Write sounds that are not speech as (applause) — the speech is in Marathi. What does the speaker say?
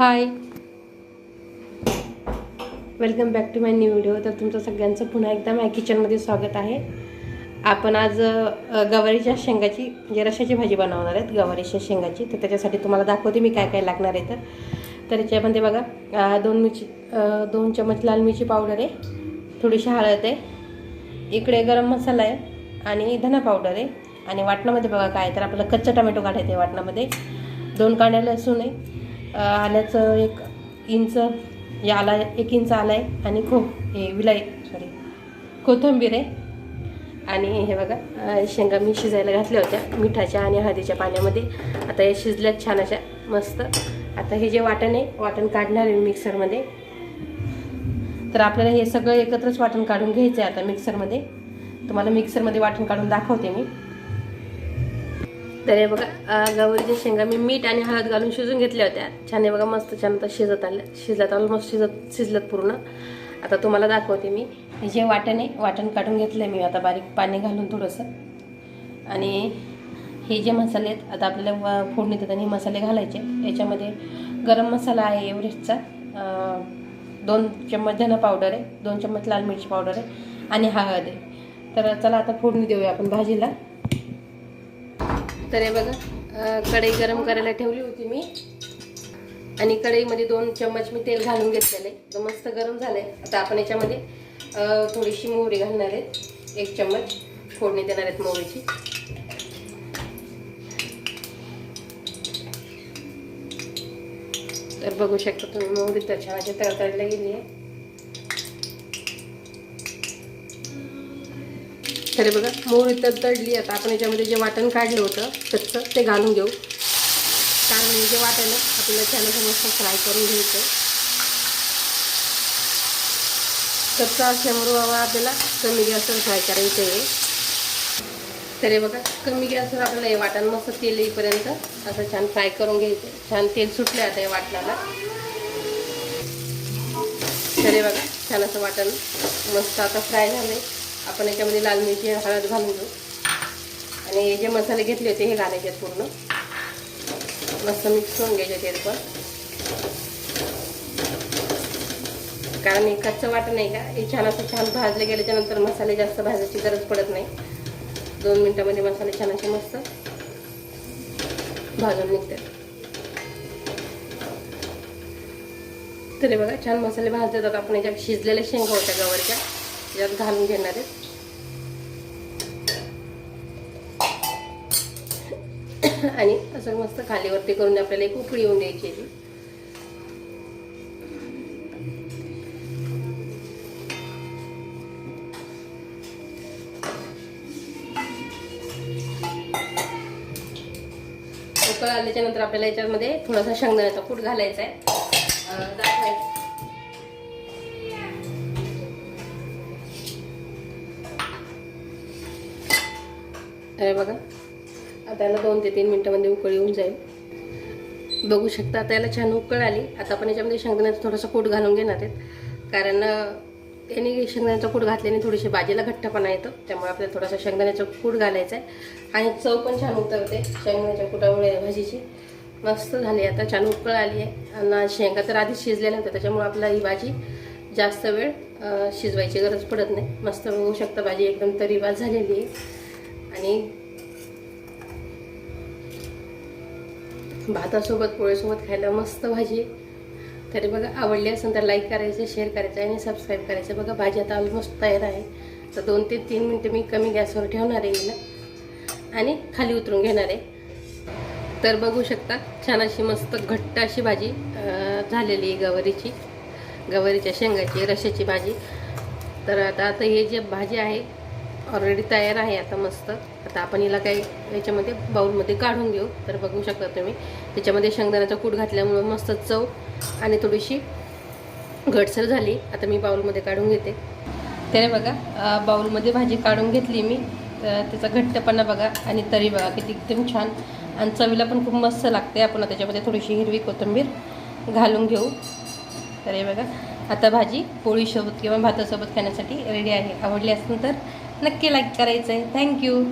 Hi welcome back to my new video तर तुमचं सगळ्यांचं पुन्हा एकदा माय किचनमध्ये स्वागत आहे. आपण आज गवारीच्या शेंगाची म्हणजे रशाची भाजी बनवणार आहेत. गवारीच्या शेंगाची. तर त्याच्यासाठी तुम्हाला दाखवते मी काय काय लागणार आहे तर. तर याच्यामध्ये बघा दोन मिरची दोन चमच लाल मिरची पावडर आहे. थोडीशी हळद आहे. इकडे गरम मसाला आहे आणि धना पावडर आहे. आणि वाटणामध्ये बघा काय तर आपल्याला कच्चा टमॅटो काढायचं आहे वाटणामध्ये. दोन कांड्या लसूण आहे. आल्याचं एक इंच याला एक इंच आला आहे आणि खो हे विलाई सॉरी कोथिंबीर आहे. आणि हे बघा शेंगा मी शिजायला घातल्या होत्या मिठाच्या आणि हळदीच्या पाण्यामध्ये. आता हे शिजल्यात छान अशा मस्त. आता हे जे वाटण आहे वाटण काढणार आहे मी मिक्सरमध्ये. तर आपल्याला हे सगळं एकत्रच वाटण काढून घ्यायचं आहे आता मिक्सरमध्ये. तुम्हाला मिक्सरमध्ये वाटण काढून दाखवते मी. तर हे बघा गवरीच्या गवारीच्या शेंगा मी मीठ आणि हळद घालून शिजून घेतल्या होत्या. छान आहे बघा मस्त छान आता शिजत आल्या शिजल्यात ऑलमोस्ट शिजत शिजलत पूर्ण. आता तुम्हाला दाखवते मी. हे जे वाटण आहे वाटण काढून घेतलं आहे मी आता बारीक पाणी घालून थोडंसं. आणि हे जे मसाले आहेत आता आपल्याला व- फोडणी देतात हे मसाले घालायचे. याच्यामध्ये गरम मसाला आहे एव्हरेस्टचा. दोन चम्मच धना पावडर आहे दोन चम्मच लाल मिरची पावडर आहे आणि हळद आहे. तर चला आता फोडणी देऊया आपण भाजीला. तर हे बघा कढई गरम करायला ठेवली होती मी. आणि कढईमध्ये दोन चम्मच मी तेल घालून घेतलेले. तर मस्त गरम झालंय. आता आपण याच्यामध्ये थोडीशी मोहरी घालणार आहेत. एक चम्मच फोडणी देणार आहेत मोहरीची. तर बघू शकता तुम्ही मोहरी तर छान अशी तळतळीला गेली आहे. तर बघा. मोहरी तर तडली. आता आपण याच्यामध्ये जे वाटण काढलं होतं कच्चं ते घालून घेऊ. कारण हे जे वाटण आपल्याला छान मस्त फ्राय करून घ्यायचं. कच्चा असल्यामुळे बाबा आपल्याला कमी गॅसवर फ्राय करायचं आहे. तर हे बघा कमी गॅसवर आपल्याला हे वाटण मस्त तेल येईपर्यंत असं छान फ्राय करून घ्यायचं. छान तेल सुटले आता या वाटणाला. तर हे बघा छान असं वाटण मस्त आता फ्राय झालं आहे आपण याच्यामध्ये लाल मिरची हळद घालून घेऊ. आणि हे जे मसाले घेतले होते हे घालायचे आहेत पूर्ण. मस्त मिक्स करून घ्यायचे तेल पण. कारण हे कच्चं वाटत नाही का? हे छान असं छान भाजले गेल्याच्यानंतर मसाले जास्त भाजायची गरज पडत नाही. दोन मिनिटामध्ये मसाले छान असे मस्त भाजून निघतात. तरी बघा छान मसाले भाजतात आपण याच्यात शिजलेल्या शेंगा होत्या गवरच्या यात घालून घेणार आहेत. (laughs) आणि असं मस्त खालीवरती करून आपल्याला एक उकळी येऊन द्यायची आहे उकळ आल्याच्यानंतर आपल्याला याच्यामध्ये थोडासा शेंगदाण्याचा कूट घालायचा आहे. अरे बघा. आता याला दोन ते तीन मिनटामध्ये उकळ येऊन जाईल. बघू शकता आता याला छान उकळ आली. आता आपण याच्यामध्ये शेंगदाण्याचा थोडासा कूट घालून घेणार आहेत. कारण त्याने शेंगदाण्याचा कूट घातल्याने थोडीशी भाजीला घट्टपणा येतो. त्यामुळे आपल्याला थोडासा शेंगदाण्याचा कूट घालायचा आहे. आणि चव पण छान उतरते शेंगदाण्याच्या कुटामुळे भाजीची. मस्त झाली आता छान उकळ आली आहे. आणि शेंगा तर आधीच शिजलेल्या होत्या त्याच्यामुळे आपला ही भाजी जास्त वेळ शिजवायची गरज पडत नाही. मस्त बघू शकता भाजी एकदम तरीवाज झालेली आहे. आणि भातासोबत पोळीसोबत खायला मस्त भाजी. तरी बघा आवडली असेल तर लाईक करायचं शेअर करायचं आणि सबस्क्राईब करायचं. बघा भाजी आता ऑलमोस्ट तयार आहे. तर दोन ते तीन मिनटं मी कमी गॅसवर ठेवणार आहे हिला. आणि खाली उतरून घेणार आहे. तर बघू शकता छान अशी मस्त घट्ट अशी भाजी झालेली आहे गवारीची. गवारीच्या शेंगाची रशाची भाजी. तर आता आता हे जे भाजी आहे ऑलरेडी तयार आहे आता मस्त. आता आपण हिला काही याच्यामध्ये बाऊलमध्ये काढून घेऊ तर बघू शकता तुम्ही. त्याच्यामध्ये शेंगदाण्याचा कूट घातल्यामुळं मस्त चव आणि थोडीशी घटसर झाली. आता मी बाऊलमध्ये काढून घेते. तर बघा बाऊलमध्ये भाजी काढून घेतली मी. तर त्याचा घट्टपणा बघा आणि तरी बघा किती एकदम छान. आणि चवीला पण खूप मस्त लागते. आपण त्याच्यामध्ये थोडीशी हिरवी कोथिंबीर घालून घेऊ. तर हे बघा आता भाजी पोळीसोबत किंवा भातासोबत खाण्यासाठी रेडी आहे. आवडली असेल तर नक्की लाईक करायचं आहे थँक्यू